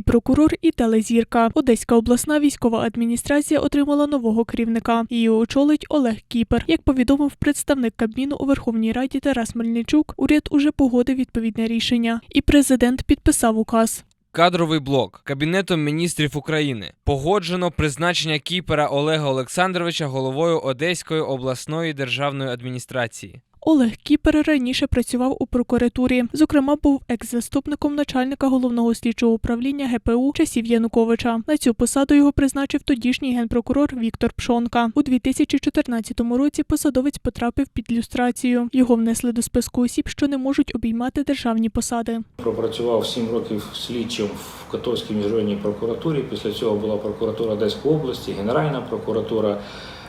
і прокурор, і телезірка. Одеська обласна військова адміністрація отримала нового керівника. Її очолить Олег Кіпер. Як повідомив представник Кабміну у Верховній Раді Тарас Мельничук, уряд уже погодив відповідне рішення, і президент підписав указ. Кадровий блок Кабінетом міністрів України погоджено призначення кіпера Олега Олександровича головою Одеської обласної державної адміністрації. Олег Кіпер раніше працював у прокуратурі. Зокрема, був екс-заступником начальника головного слідчого управління ГПУ часів Януковича. На цю посаду його призначив тодішній генпрокурор Віктор Пшонка. У 2014 році посадовець потрапив під люстрацію. Його внесли до списку осіб, що не можуть обіймати державні посади. Пропрацював 7 років слідчим в Котовській міжрайонній прокуратурі. Після цього була прокуратура Одеської області, Генеральна прокуратура,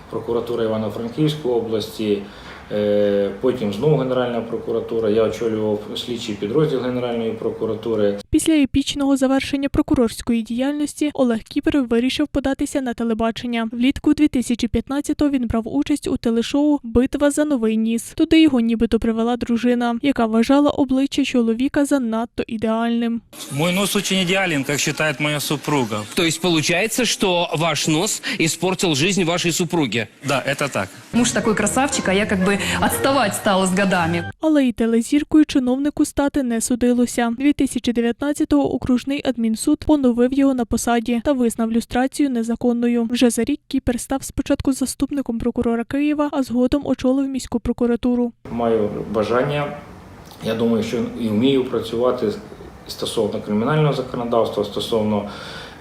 прокуратура Івано-Франківської області. Е, Потім знову Генеральна прокуратура. Я очолював слідчий підрозділ Генеральної прокуратури. Після епічного завершення прокурорської діяльності Олег Кіпер вирішив податися на телебачення. Влітку 2015-го він брав участь у телешоу Битва за новий ніс. Туди його нібито привела дружина, яка вважала обличчя чоловіка занадто ідеальним. Мой нос очень идеален, как считает моя супруга. То есть получается, что ваш нос испортил жизнь вашей супруги? Да, это так. Муж такой красавчик, а я как бы отставать стала с годами. Але й телезіркою чиновнику стати не судилося. 2019-го окружний адмінсуд поновив його на посаді та визнав люстрацію незаконною. Вже за рік Кіпер став спочатку заступником прокурора Києва, а згодом очолив міську прокуратуру. Маю бажання, я думаю, що і вмію працювати стосовно кримінального законодавства, стосовно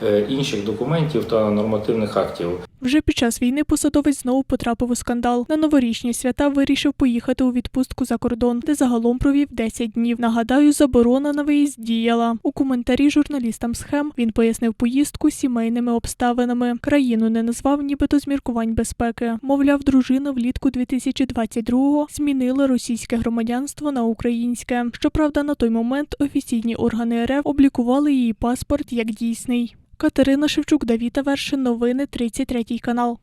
е, інших документів та нормативних актів. Вже під час війни посадовець знову потрапив у скандал. На новорічні свята вирішив поїхати у відпустку за кордон, де загалом провів 10 днів. Нагадаю, заборона на виїзд діяла. У коментарі журналістам схем він пояснив поїздку сімейними обставинами. Країну не назвав нібито з міркувань безпеки. Мовляв, дружина влітку 2022-го змінила російське громадянство на українське. Щоправда, на той момент офіційні органи РФ облікували її паспорт як дійсний. Катерина Шевчук, Давіта Вершин, новини 33 канал.